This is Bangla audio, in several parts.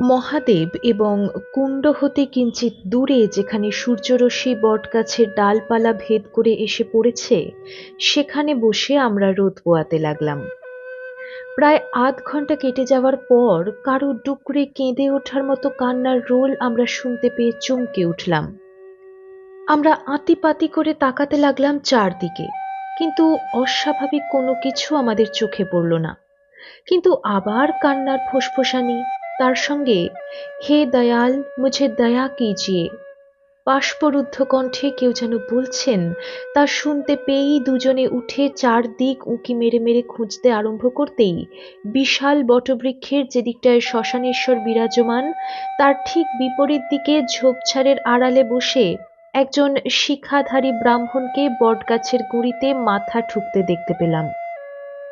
মহাদেব এবং কুণ্ড হতে কিঞ্চিৎ দূরে যেখানে সূর্যরশ্মি বটগাছের ডালপালা ভেদ করে এসে পড়েছে, সেখানে বসে আমরা রোদ পোয়াতে লাগলাম। প্রায় আধ ঘণ্টা কেটে যাওয়ার পর কারও ডুকরে কেঁদে ওঠার মতো কান্নার রোল আমরা শুনতে পেয়ে চমকে উঠলাম। আমরা আতিপাতি করে তাকাতে লাগলাম চারদিকে, কিন্তু অস্বাভাবিক কোনো কিছু আমাদের চোখে পড়ল না। কিন্তু আবার কান্নার ফোসফোসানি তার সঙ্গে, হে দয়াল, মুঝে দয়া কিজিয়ে। বাষ্পরুদ্ধ কণ্ঠে কেউ যেন বলছেন, তা শুনতে পেয়েই দুজনে উঠে চারদিক উঁকি মেরে মেরে খুঁজতে আরম্ভ করতেই বিশাল বটবৃক্ষের যেদিকটায় শ্মশানেশ্বর বিরাজমান, তার ঠিক বিপরীত দিকে ঝোপঝাড়ের আড়ালে বসে একজন শিখাধারী ব্রাহ্মণকে বটগাছের গুঁড়িতে মাথা ঠুকতে দেখতে পেলাম।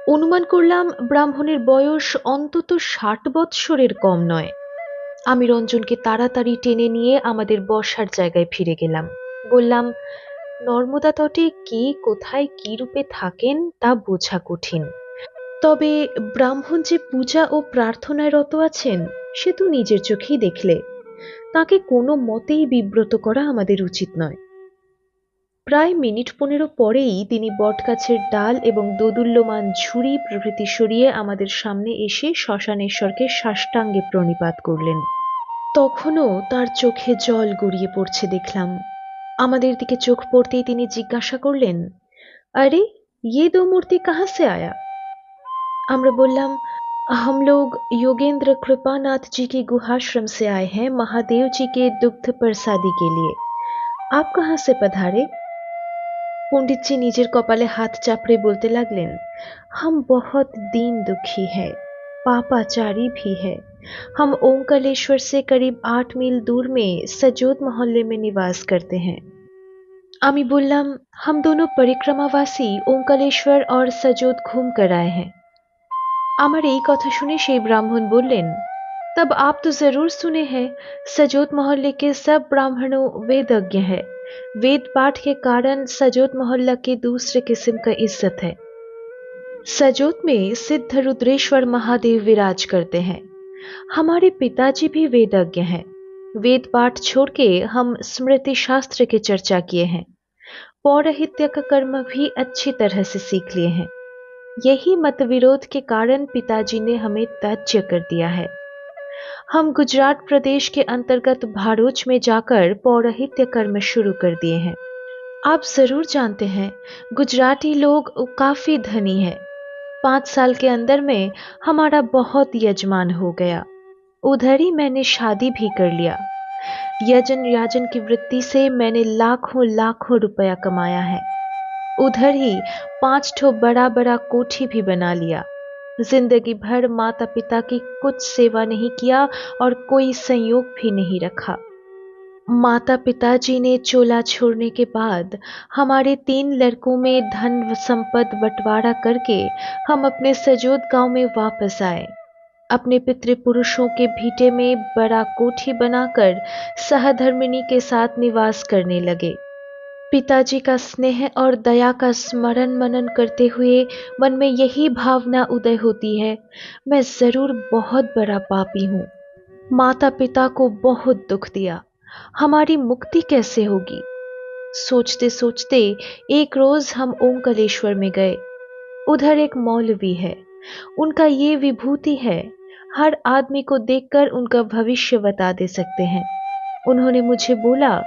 অনুমান করলাম, ব্রাহ্মণের বয়স অন্তত ষাট বৎসরের কম নয়। আমি রঞ্জনকে তাড়াতাড়ি টেনে নিয়ে আমাদের বসার জায়গায় ফিরে গেলাম। বললাম, নর্মদা তটে কে কোথায় কি রূপে থাকেন তা বোঝা কঠিন। তবে ব্রাহ্মণ যে পূজা ও প্রার্থনায় রত আছেন, সে তো নিজের চোখেই দেখলে। তাকে কোনো মতেই বিব্রত করা আমাদের উচিত নয়। প্রায় মিনিট পনেরো পরেই তিনি বটগাছের ডাল এবং দোদুল্যমান ঝুড়ি প্রভৃতি সরিয়ে আমাদের সামনে এসে শ্মশানেশ্বরকে সাষ্টাঙ্গে প্রণিপাত করলেন তখনও তার চোখে জল গড়িয়ে পড়ছে দেখলাম আমাদের দিকে চোখ পড়তেই তিনি জিজ্ঞাসা করলেন আরে ইয়ে দো মূর্তি কাহা সে আয়া আমরা বললাম हम लोग योगेंद्र कृपानाथ जी के गुहाश्रम से आए हैं महादेव जी के दुग्ध प्रसादी के लिए आप कहाँ से पधारे पंडित जी निजे कपाले हाथ चापड़े बोलते लगलें हम बहुत दीन दुखी है पापाचारी भी है हम ओंकालेश्वर से करीब आठ मील दूर में सजोद मोहल्ले में निवास करते हैं आमी बोलम हम दोनों परिक्रमावासी ओंकालेश्वर और सजोद घूम कर आए हैं आमार एक कथा सुने से ब्राह्मण बोलें तब आप तो ज़रूर सुने हैं सजोद मोहल्ले के सब ब्राह्मणों वेदज्ञ हैं वेद पाठ के कारण सजोत मोहल्ला की दूसरे किस्म का इज़्ज़त है। सजोत में सिद्ध रुद्रेश्वर महादेव विराज करते हैं। हमारे पिताजी भी वेदज्ञ हैं। वेद पाठ छोड़ के हम स्मृति शास्त्र की चर्चा किए हैं। पौरहित्य का कर्म भी अच्छी तरह से सीख लिए हैं। यही मत विरोध के कारण पिताजी ने हमें त्याज्य कर दिया है। हम गुजरात प्रदेश के अंतर्गत भारूच में जाकर पौरहित्य कर्म शुरू कर दिए हैं। आप ज़रूर जानते हैं, गुजराती लोग काफ़ी धनी है। पाँच साल के अंदर में हमारा बहुत यजमान हो गया। उधर ही मैंने शादी भी कर लिया। यजन याजन की वृत्ति से मैंने लाखों लाखों रुपया कमाया है। उधर ही पाँच ठो बड़ा बड़ा कोठी भी बना लिया। ज़िंदगी भर माता पिता की कुछ सेवा नहीं किया और कोई संयोग भी नहीं रखा। माता पिताजी ने चोला छोड़ने के बाद हमारे तीन लड़कों में धन संपत्त बंटवारा करके हम अपने सजोद गाँव में वापस आए। अपने पितृपुरुषों के भीटे में बड़ा कोठी बनाकर सहधर्मिणी के साथ निवास करने लगे। पिताजी का स्नेह और दया का स्मरण मनन करते हुए मन में यही भावना उदय होती है, मैं ज़रूर बहुत बड़ा पापी हूँ। माता पिता को बहुत दुख दिया। हमारी मुक्ति कैसे होगी? सोचते सोचते एक रोज हम ओंकलेश्वर में गए। उधर एक मौलवी है। उनका ये विभूति है, हर आदमी को देखकर उनका भविष्य बता दे सकते हैं। उन्होंने मुझे बोला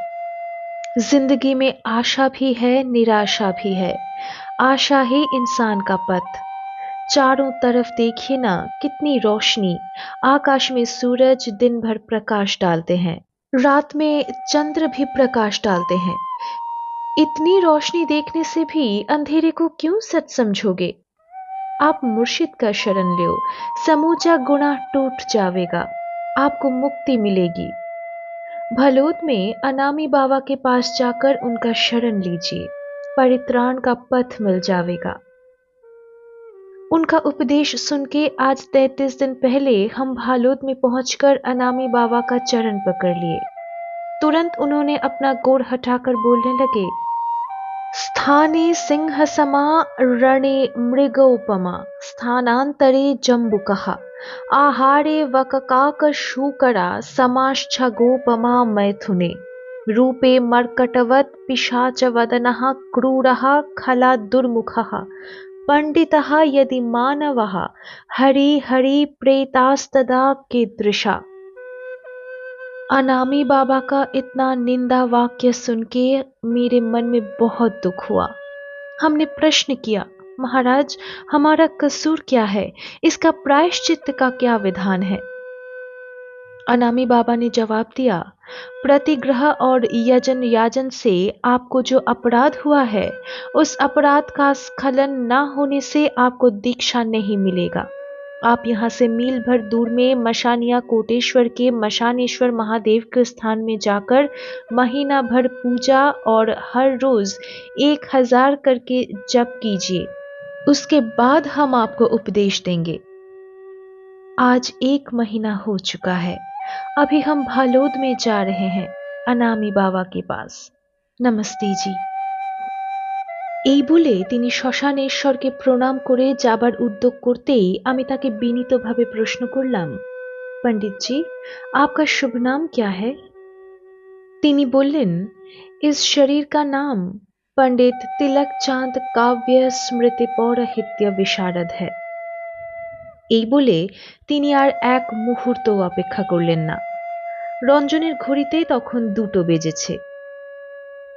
ज़िंदगी में आशा भी है, निराशा भी है। आशा ही इंसान का पथ। चारों तरफ़ देखिए ना, कितनी रोशनी। आकाश में सूरज दिन भर प्रकाश डालते हैं। रात में चंद्र भी प्रकाश डालते हैं। इतनी रोशनी देखने से भी अंधेरे को क्यों सच समझोगे? आप मुर्शिद का शरण लो। समूचा गुना टूट जाएगा आपको मुक्ति मिलेगी। भलोद में अनामी बाबा के पास जाकर उनका शरण लीजिए, परित्राण का पथ मिल जाएगा उनका उपदेश सुन के आज तैतीस दिन पहले हम भालोद में पहुंचकर अनामी बाबा का चरण पकड़ लिए। तुरंत उन्होंने अपना गोड़ हटाकर बोलने लगे स्थाने सिंह समा रणे मृगोपमा स्थानांतरे जम्बु कहा आहारे वककाकशूकरा समाश्चगोपमा मैथुने। रूपे मर्कटवत् पिशाचवदनः क्रूरः खलादुर्मुखः पण्डितः यदि मानवः हरि हरि प्रेतास्तदा कीदृशा। अनामी बाबा का इतना निंदा वाक्य सुन के मेरे मन में बहुत दुख हुआ। हमने प्रश्न किया, महाराज, हमारा कसूर क्या है? इसका प्रायश्चित का क्या विधान है? अनामी बाबा ने जवाब दिया, प्रतिग्रह और यजन याजन से आपको जो अपराध हुआ है, उस अपराध का स्खलन ना होने से आपको दीक्षा नहीं मिलेगा। आप यहाँ से मील भर दूर में मशानिया कोटेश्वर के मशानेश्वर महादेव के स्थान में जाकर महीना भर पूजा और हर रोज एक हज़ार करके जप कीजिए। उसके बाद हम आपको उपदेश देंगे। आज एक महीना हो चुका है। अभी हम भालोद में जा रहे हैं, अनामी बाबा के पास। नमस्ते जी। এই বলে তিনি শ্মশানেশ্বরকে প্রণাম করে যাবার উদ্যোগ করতেই আমি তাকে বিনীতভাবে প্রশ্ন করলাম পণ্ডিতজি आपका शुभ नाम क्या है তিনি বললেন इस शरीर का नाम पंडित तिलक चांद काव्य स्मृति पौराहित्य विशारद है এই বলে তিনি আর এক মুহূর্ত অপেক্ষা করলেন না রঞ্জনের ঘড়িতে তখন দুটো বেজেছে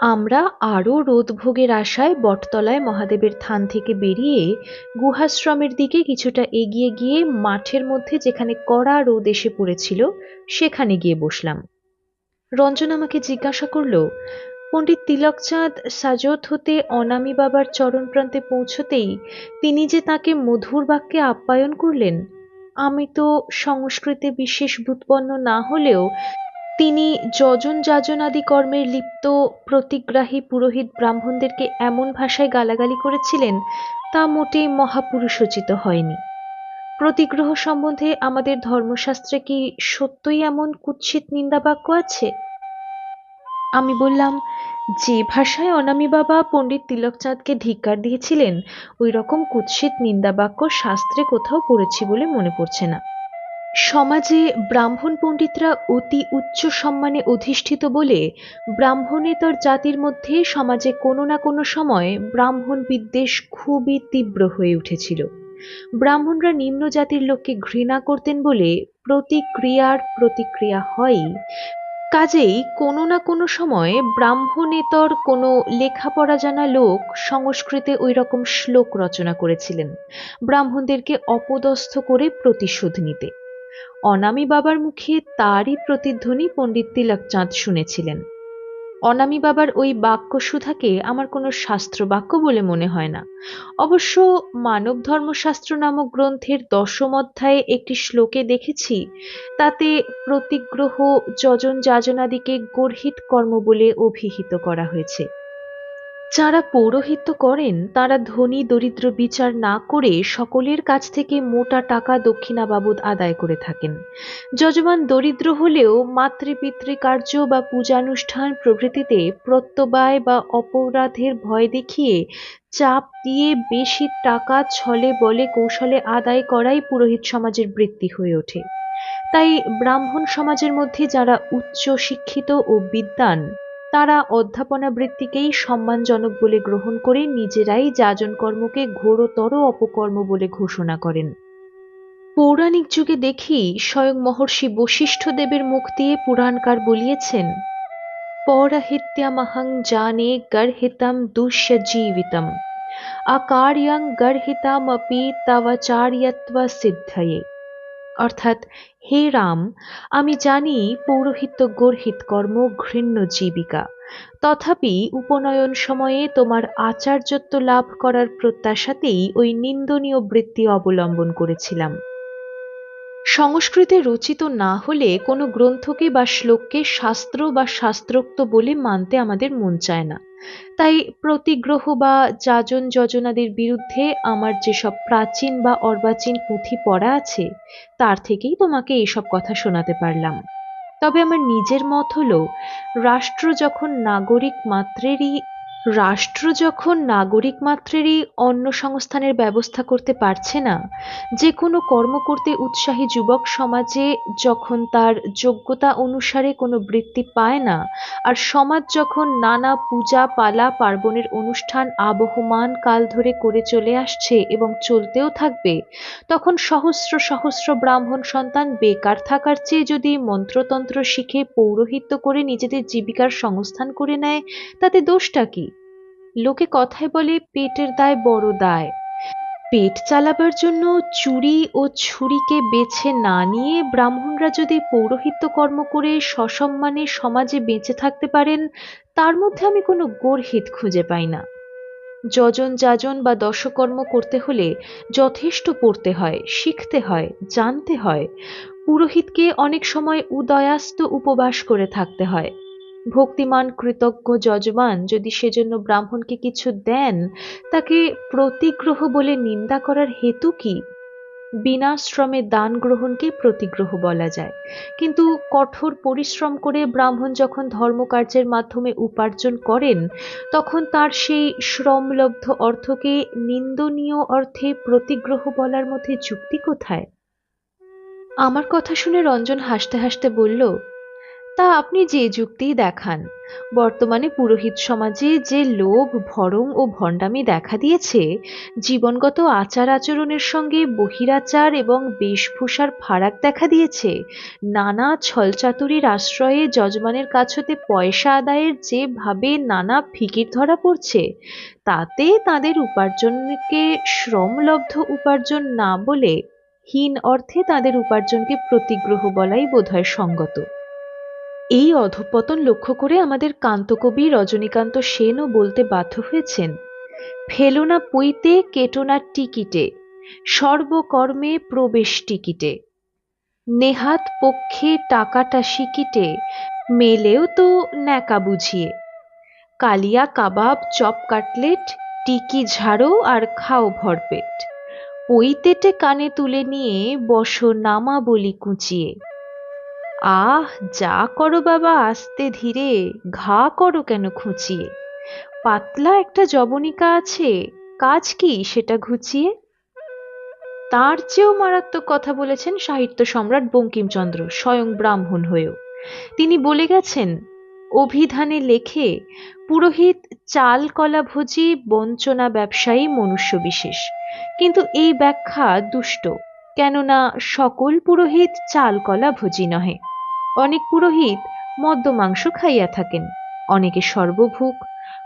আমরা আরও রোদভোগের আশায় বটতলায় মহাদেবের থান থেকে বেরিয়ে গুহাশ্রমের দিকে কিছুটা এগিয়ে গিয়ে মাঠের মধ্যে যেখানে কড়া রোদ এসে পড়েছিল, সেখানে গিয়ে বসলাম। রঞ্জন আমাকে জিজ্ঞাসা করল, পণ্ডিত তিলকচাঁদ সাজত হতে অনামী বাবার চরণ প্রান্তে পৌঁছতেই তিনি যে তাকে মধুর বাক্যে আপ্যায়ন করলেন, আমি তো সংস্কৃতে বিশেষ বুৎপন্ন না হলেও তিনি যজন যাজনাদি কর্মের লিপ্ত প্রতিগ্রাহী পুরোহিত ব্রাহ্মণদেরকে এমন ভাষায় গালাগালি করেছিলেন, তা মোটেই মহাপুরুষোচিত হয়নি। প্রতিগ্রহ সম্বন্ধে আমাদের ধর্মশাস্ত্রে কি সত্যই এমন কুৎসিত নিন্দাবাক্য আছে? আমি বললাম, যে ভাষায় অনামী বাবা পণ্ডিত তিলকচাঁদকে ধিক্কার দিয়েছিলেন, ওই রকম কুৎসিত নিন্দাবাক্য শাস্ত্রে কোথাও পড়েছি বলে মনে পড়ছে না। সমাজে ব্রাহ্মণ পণ্ডিতরা অতি উচ্চ সম্মানে অধিষ্ঠিত বলে ব্রাহ্মণেতর জাতির মধ্যে সমাজে কোনো না কোনো সময় ব্রাহ্মণ বিদ্বেষ খুবই তীব্র হয়ে উঠেছিল। ব্রাহ্মণরা নিম্ন জাতির লোককে ঘৃণা করতেন বলে প্রতিক্রিয়ার প্রতিক্রিয়া হয়ই। কাজেই কোনো না কোনো সময় ব্রাহ্মণেতর কোনো লেখাপড়া জানা লোক সংস্কৃতে ওই রকম শ্লোক রচনা করেছিলেন। ব্রাহ্মণদেরকে অপদস্থ করে প্রতিশোধ নিতে। অনামী বাবার মুখে তারই প্রতিধ্বনি পণ্ডিত তিলকচাঁদ শুনেছিলেন। অনামী বাবার ওই বাক্য সুধাকে আমার কোনো শাস্ত্র বাক্য বলে মনে হয় না। অবশ্য মানব ধর্মশাস্ত্র নামক গ্রন্থের দশম অধ্যায়ে একটি শ্লোকে দেখেছি, তাতে প্রতিগ্রহ যজন যাজনাদিকে গর্হিত কর্ম বলে অভিহিত করা হয়েছে। যারা পৌরোহিত্য করেন, তারা ধনী দরিদ্র বিচার না করে সকলের কাছ থেকে মোটা টাকা দক্ষিণা বাবদ আদায় করে থাকেন। যজমান দরিদ্র হলেও মাতৃপিতৃকার্য বা পূজানুষ্ঠান প্রভৃতিতে প্রত্যবায় বা অপরাধের ভয় দেখিয়ে চাপ দিয়ে বেশি টাকা ছলে বলে কৌশলে আদায় করাই পুরোহিত সমাজের বৃত্তি হয়ে ওঠে। তাই ব্রাহ্মণ সমাজের মধ্যে যারা উচ্চ শিক্ষিত ও বিদ্বান তারা অধ্যাপনা বৃত্তিকেই সম্মানজনক বলে গ্রহণ করে নিজেরাই যাজন কর্মকে ঘোরতর অপকর্ম বলে ঘোষণা করেন। পৌরাণিক যুগে দেখি স্বয়ং মহর্ষি বশিষ্ঠ দেবের মুখ দিয়ে পুরাণকার বলিয়েছেন, পৌরাহিত্যামহং জানে গর্হিতম দুষ্য জীবিতম আকার্যং গর্হিতামপি তবাচার্যত্ব সিদ্ধয়ে। অর্থাৎ, হে রাম, আমি জানি পৌরোহিত্য গর্হিত কর্ম ঘৃণ্য জীবিকা। তথাপি উপনয়ন সময়ে তোমার আচার্যত্ব লাভ করার প্রত্যাশাতেই ওই নিন্দনীয় বৃত্তি অবলম্বন করেছিলাম। সংস্কৃতে রচিত না হলে কোনো গ্রন্থকে বা শ্লোককে শাস্ত্র বা শাস্ত্রোক্ত বলে মানতে আমাদের মন চায় না। তাই প্রতিগ্রহ বা যাজন যজনাদের বিরুদ্ধে আমার যেসব প্রাচীন বা অর্বাচীন পুঁথি পড়া আছে, তার থেকেই তোমাকে এইসব কথা শোনাতে পারলাম। তবে আমার নিজের মত হলো, রাষ্ট্র যখন নাগরিক মাত্রেরই রাষ্ট্র যখন নাগরিক মাত্রেরই অন্ন সংস্থানের ব্যবস্থা করতে পারছে না যে কোনো কর্ম করতে উৎসাহী যুবক সমাজে যখন তার যোগ্যতা অনুসারে কোনো বৃত্তি পায় না, আর সমাজ যখন নানা পূজা পালা পার্বণের অনুষ্ঠান আবহমান কাল ধরে করে চলে আসছে এবং চলতেও থাকবে, তখন সহস্র সহস্র ব্রাহ্মণ সন্তান বেকার থাকার চেয়ে যদি মন্ত্রতন্ত্র শিখে পৌরোহিত্য করে নিজেদের জীবিকার সংস্থান করে নেয়, তাতে দোষটা কি? লোকে কথায় বলে, পেটের দায় বড় দায়। পেট চালাবার জন্য চুরি ও ছুরিকে বেছে না নিয়ে ব্রাহ্মণরা যদি পৌরোহিত্য কর্ম করে সসম্মানে সমাজে বেঁচে থাকতে পারেন, তার মধ্যে আমি কোনো গর্হিত খুঁজে পাই না। যজন যাজন বা দশকর্ম করতে হলে যথেষ্ট পড়তে হয়, শিখতে হয়, জানতে হয়। পুরোহিতকে অনেক সময় উদয়াস্ত উপবাস করে থাকতে হয়। ভক্তিমান, কৃতজ্ঞ, যজমান, যদি সেজন্য ব্রাহ্মণকে কিছু দেন, তাকে প্রতিগ্রহ বলে নিন্দা করার হেতু কি? বিনা শ্রমে দান গ্রহণকে প্রতিগ্রহ বলা যায়। কিন্তু কঠোর পরিশ্রম করে ব্রাহ্মণ যখন ধর্মকার্যের মাধ্যমে উপার্জন করেন, তখন তার সেই শ্রমলব্ধ অর্থকে নিন্দনীয় অর্থে প্রতিগ্রহ বলার মধ্যে যুক্তি কোথায়? আমার কথা শুনে রঞ্জন হাসতে হাসতে বলল তা আপনি যে যুক্তিই দেখান। বর্তমানে পুরোহিত সমাজে যে লোভ ভরং ও ভণ্ডামি দেখা দিয়েছে, জীবনগত আচার আচরণের সঙ্গে বহিরাচার এবং বেশভূষার ফারাক দেখা দিয়েছে, নানা ছলচাতুরির আশ্রয়ে যজমানের কাছ হতে পয়সা আদায়ের যেভাবে নানা ফিকির ধরা পড়ছে, তাতে তাদের উপার্জনকে শ্রমলব্ধ উপার্জন না বলে হীন অর্থে তাদের উপার্জনকে প্রতিগ্রহ বলাই বোধহয় সঙ্গত। এই অধঃপতন লক্ষ্য করে আমাদের কান্তকবি রজনীকান্ত সেনও বলতে বাধ্য হয়েছেন ফেলো না পইতে কেটো না টিকিটে, সর্বকর্মে প্রবেশ টিকিটে, নেহাত পক্ষে টাকাটা শিকিটে, মেলেও তো ন্যাকা বুঝিয়ে, কালিয়া কাবাব, চপ কাটলেট, টিকি ঝাড়ো আর খাও ভরপেট, পইতেটে কানে তুলে নিয়ে বসো নামা বলি কুঁচিয়ে। আহ, যা করো বাবা, আস্তে ধীরে, ঘা করো কেন খুঁচিয়ে? পাতলা একটা জবনিকা আছে, কাজ কি সেটা ঘুচিয়ে? তার চেয়েও মারাত্মক কথা বলেছেন সাহিত্য সম্রাট বঙ্কিমচন্দ্র, স্বয়ং ব্রাহ্মণ হয়েও। তিনি বলে গেছেন, অভিধানে লেখে, পুরোহিত চাল কলা ভোজি, বঞ্চনা ব্যবসায়ী মনুষ্য বিশেষ। কিন্তু এই ব্যাখ্যা দুষ্ট, কেননা সকল পুরোহিত চাল কলা ভোজি নহে। অনেক পুরোহিত মদ্য মাংস খাইয়া থাকেন। অনেকে সর্বভুক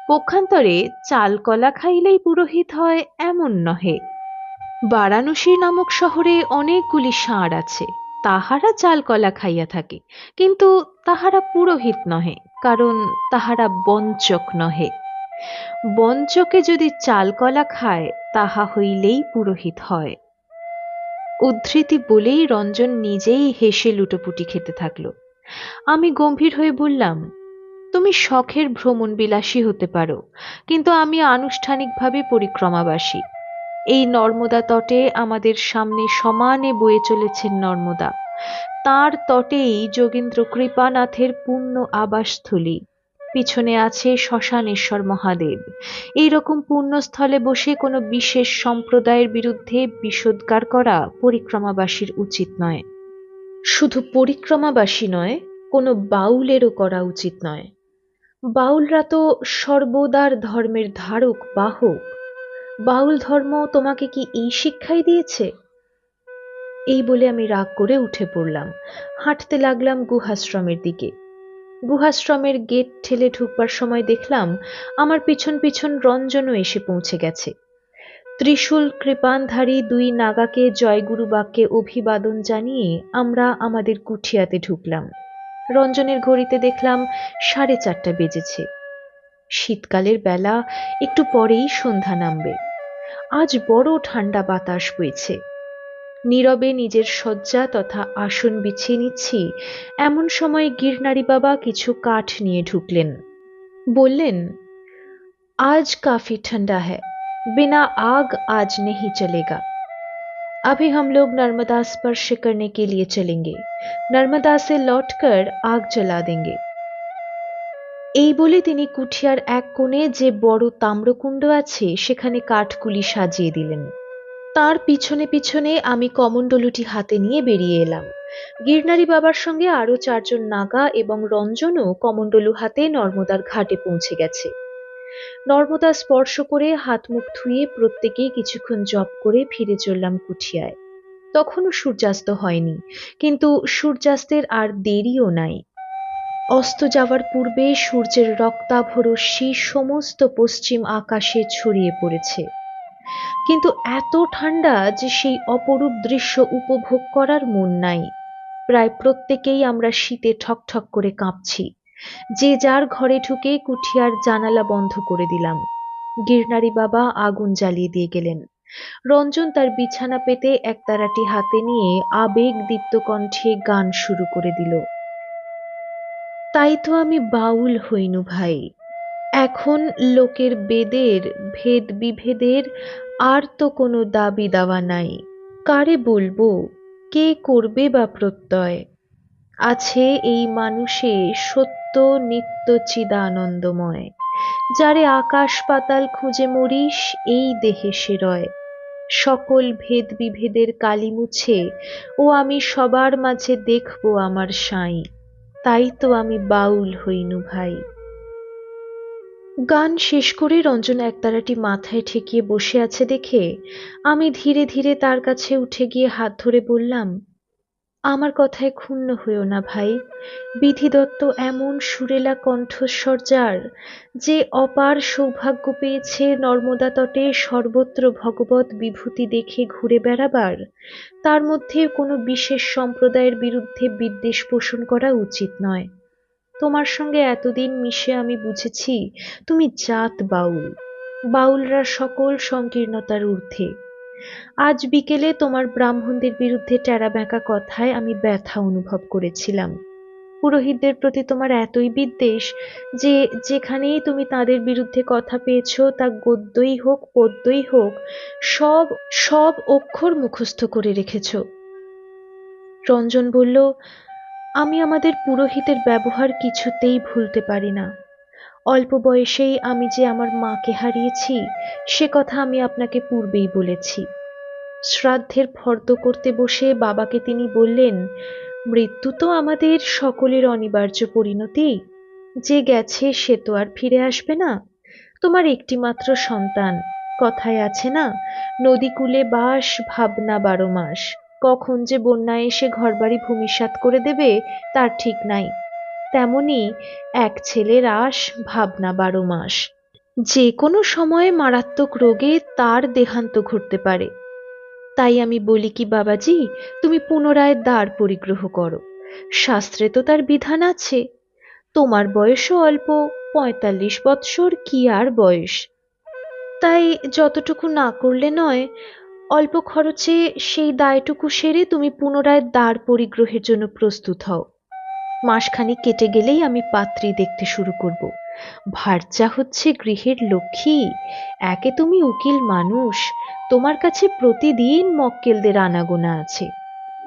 পক্ষান্তরে চাল কলা খাইলেই পুরোহিত হয় এমন নহে। বারাণসী নামক শহরে অনেকগুলি ষাঁড় আছে। তাহারা চাল কলা খাইয়া থাকে। কিন্তু তাহারা পুরোহিত নহে, কারণ তাহারা বঞ্চক নহে। বঞ্চকে যদি চাল কলা খায়, তাহা হইলেই পুরোহিত হয়। উদ্ধৃতি বলেই রঞ্জন নিজেই হেসে লুটোপুটি খেতে থাকল। আমি গম্ভীর হয়ে বললাম, তুমি শখের ভ্রমণ বিলাসী হতে পারো, কিন্তু আমি আনুষ্ঠানিকভাবে পরিক্রমাবাসী। এই নর্মদা তটে আমাদের সামনে সমানে বয়ে চলেছেন নর্মদা। তার তটেই যোগেন্দ্র কৃপানাথের পূর্ণ আবাসস্থলী। পিছনে আছে শ্মশানেশ্বর মহাদেব। এই রকম পুণ্যস্থলে বসে কোনো বিশেষ সম্প্রদায়ের বিরুদ্ধে বিষোদ্গার করা পরিক্রমাবাসীর উচিত নয়। শুধু পরিক্রমাবাসী নয়, কোনো বাউলেরও করা উচিত নয়। বাউলরা তো সর্বদার ধর্মের ধারক, বাহক। বাউল ধর্ম তোমাকে কি এই শিক্ষাই দিয়েছে? এই বলে আমি রাগ করে উঠে পড়লাম, হাঁটতে লাগলাম গুহাশ্রমের দিকে। গুহাশ্রমের গেট ঠেলে ঢুকবার সময় দেখলাম আমার পিছন পিছন রঞ্জনও এসে পৌঁছে গেছে। ত্রিশূল কৃপানধারী দুই নাগাকে জয়গুরু বাক্যে অভিবাদন জানিয়ে আমরা আমাদের কুঠিয়াতে ঢুকলাম। রঞ্জনের ঘড়িতে দেখলাম সাড়ে চারটা বেজেছে। শীতকালের বেলা একটু পরেই সন্ধ্যা নামবে। আজ বড় ঠান্ডা বাতাস বইছে। নীরবে নিজের শয্যা তথা আসন বিছিয়ে নিচ্ছি এমন সময় গিরনারি বাবা কিছু কাঠ নিয়ে ঢুকলেন বললেন আজ কাফি ঠান্ডা হ্যাঁ बिना आग आज नहीं चलेगा अभी हम लोग नर्मदा स्पर्श करने के लिए चलेंगे नर्मदा से लौटकर आग जला देंगे এই বলে তিনি কুঠিয়ার এক কোণে যে বড় তাম্রকুণ্ড আছে সেখানে কাঠকুলি সাজিয়ে দিলেন তার পিছনে পিছনে আমি কমণ্ডলুটি হাতে নিয়ে বেরিয়ে এলাম। গিরনারি বাবার সঙ্গে আরও চারজন নাগা এবং রঞ্জনও কমণ্ডলু হাতে নর্মদার ঘাটে পৌঁছে গেছে। নর্মদা স্পর্শ করে হাত মুখ ধুয়ে প্রত্যেকেই কিছুক্ষণ জপ করে ফিরে চললাম কুঠিয়ায়। তখনও সূর্যাস্ত হয়নি, কিন্তু সূর্যাস্তের আর দেরিও নাই। অস্ত যাওয়ার পূর্বে সূর্যের রক্তাভ রশ্মি সমস্ত পশ্চিম আকাশে ছড়িয়ে পড়েছে। কিন্তু এত ঠান্ডা যে সেই অপরূপ দৃশ্য উপভোগ করার মন নাই। প্রায় প্রত্যেকেই আমরা শীতে ঠকঠক করে কাঁপছি। যে যার ঘরে ঢুকে কুঠিয়ার জানালা বন্ধ করে দিলাম। গিরনারি বাবা আগুন জ্বালিয়ে দিয়ে গেলেন। রঞ্জন তার বিছানা পেতে একতারাটি হাতে নিয়ে আবেগ দীপ্ত কণ্ঠে গান শুরু করে দিল। তাই তো আমি বাউল হইনু ভাই। এখন লোকের বেদের ভেদ বিভেদের আর তো কোনো দাবি দাওয়া নাই। কারে বলব, কে করবে বা প্রত্যয়? আছে এই মানুষে সত্য, নিত্য চিদানন্দময়। যারে আকাশ পাতাল খুঁজে মরিস, এই দেহে সে রয়। সকল ভেদ বিভেদের কালি মুছে, ও আমি সবার মাঝে দেখব আমার সাঁই। তাই তো আমি বাউল হইনু ভাই। গান শেষ করে রঞ্জন একতারাটি মাথায় ঠেকিয়ে বসে আছে দেখে আমি ধীরে ধীরে তার কাছে উঠে গিয়ে হাত ধরে বললাম, আমার কথায় ক্ষুণ্ণ হইও না ভাই। বিধিদত্ত এমন সুরেলা কণ্ঠস্বর যার যে অপার সৌভাগ্য পেয়েছে নর্মদা তটে সর্বত্র ভগবত বিভূতি দেখে ঘুরে বেড়াবার, তার মধ্যে কোনো বিশেষ সম্প্রদায়ের বিরুদ্ধে বিদ্বেষ পোষণ করা উচিত নয়। তোমার সঙ্গে এতদিন মিশে আমি বুঝেছি, তুমি জাত বাউল। বাউলরা সকল সংকীর্ণতার ঊর্ধ্বে। আজ বিকেলে তোমার ব্রাহ্মণদের বিরুদ্ধে টেরা ব্যাঁকা কথায় আমি ব্যথা অনুভব করেছিলাম। পুরোহিতদের প্রতি তোমার এতই বিদ্বেষ যে, যেখানেই তুমি তাদের বিরুদ্ধে কথা পেয়েছ, তা গদ্যই হোক, পদ্যই হোক, সব সব অক্ষর মুখস্থ করে রেখেছ। রঞ্জন বলল আমি আমাদের পুরোহিতের ব্যবহার কিছুতেই ভুলতে পারি না। অল্প বয়সেই আমি যে আমার মাকে হারিয়েছি, সে কথা আমি আপনাকে পূর্বেই বলেছি। শ্রাদ্ধের ফর্দ করতে বসে বাবাকে তিনি বললেন, মৃত্যু তো আমাদের সকলের অনিবার্য পরিণতি। যে গেছে সে তো আর ফিরে আসবে না। তোমার একটিমাত্র সন্তান। কথায় আছে না, নদীকূলে বাস ভাবনা বারো মাস। কখন যে বন্যায় এসে ঘরবাড়ি ভূমিসাৎ করে দেবে, তার ঠিক নাই। তেমনি এক ছেলের আশ ভাবনা বারো মাস। যে কোনো সময়ে মারাত্মক রোগে তার দেহান্ত ঘটতে পারে। তাই আমি বলি কি, বাবাজি, তুমি পুনরায় দ্বার পরিগ্রহ করো। শাস্ত্রে তো তার বিধান আছে। তোমার বয়সও অল্প, পঁয়তাল্লিশ বৎসর কি আর বয়স? তাই যতটুকু না করলে নয় অল্প খরচে সেই দায়টুকু সেরে তুমি পুনরায় দ্বার পরিগ্রহের জন্য প্রস্তুত হও। মাসখানিক কেটে গেলেই আমি পাত্রী দেখতে শুরু করব। ভার্চা হচ্ছে গৃহের লক্ষ্মী। একে তুমি উকিল মানুষ। তোমার কাছে প্রতিদিন মক্কেলদের আনাগোনা আছে।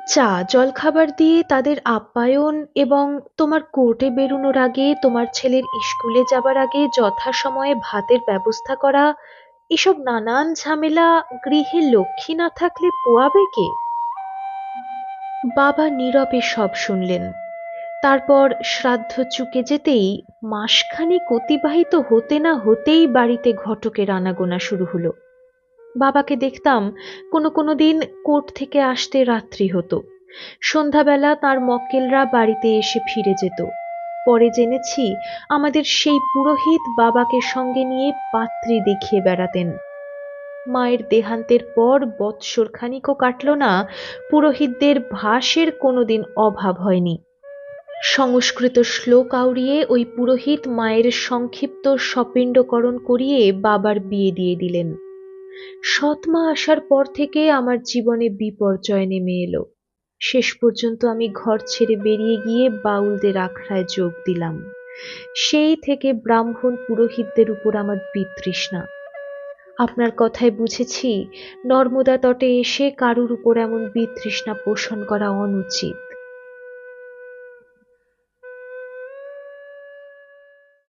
চা জল খাবার দিয়ে তাদের আপ্যায়ন এবং তোমার কোর্টে বেরোনোর আগে তোমার ছেলের স্কুলে যাবার আগে যথাসময়ে ভাতের ব্যবস্থা করা এসব নানান ঝামেলা গৃহে লক্ষ্মী না থাকলে পোয়াবে কে? বাবা নীরবে সব শুনলেন। তারপর শ্রাদ্ধ চুকে যেতেই মাসখানেক অতিবাহিত হতে না হতেই বাড়িতে ঘটকের আনাগোনা শুরু হলো। বাবাকে দেখতাম কোনো কোনো দিন কোর্ট থেকে আসতে রাত্রি হতো। সন্ধ্যাবেলা তার মক্কেলরা বাড়িতে এসে ফিরে যেত। পরে জেনেছি আমাদের সেই পুরোহিত বাবাকে সঙ্গে নিয়ে পাত্রী দেখিয়ে বেড়াতেন। মায়ের দেহান্তের পর বৎসর খানিকও কাটল না, পুরোহিতদের ভাসের কোনোদিন অভাব হয়নি। সংস্কৃত শ্লোক আউড়িয়ে ওই পুরোহিত মায়ের সংক্ষিপ্ত সপিণ্ডকরণ করিয়ে বাবার বিয়ে দিয়ে দিলেন। সৎমা আসার পর থেকে আমার জীবনে বিপর্যয় নেমে এলো। শেষ পর্যন্ত আমি ঘর ছেড়ে বেরিয়ে গিয়ে বাউলদের আখড়ায় যোগ দিলাম। সেই থেকে ব্রাহ্মণ পুরোহিতদের উপর আমার বিতৃষ্ণা। আপনার কথায় বুঝেছি, নর্মদা তটে এসে কারুর উপর এমন বিতৃষ্ণা পোষণ করা অনুচিত।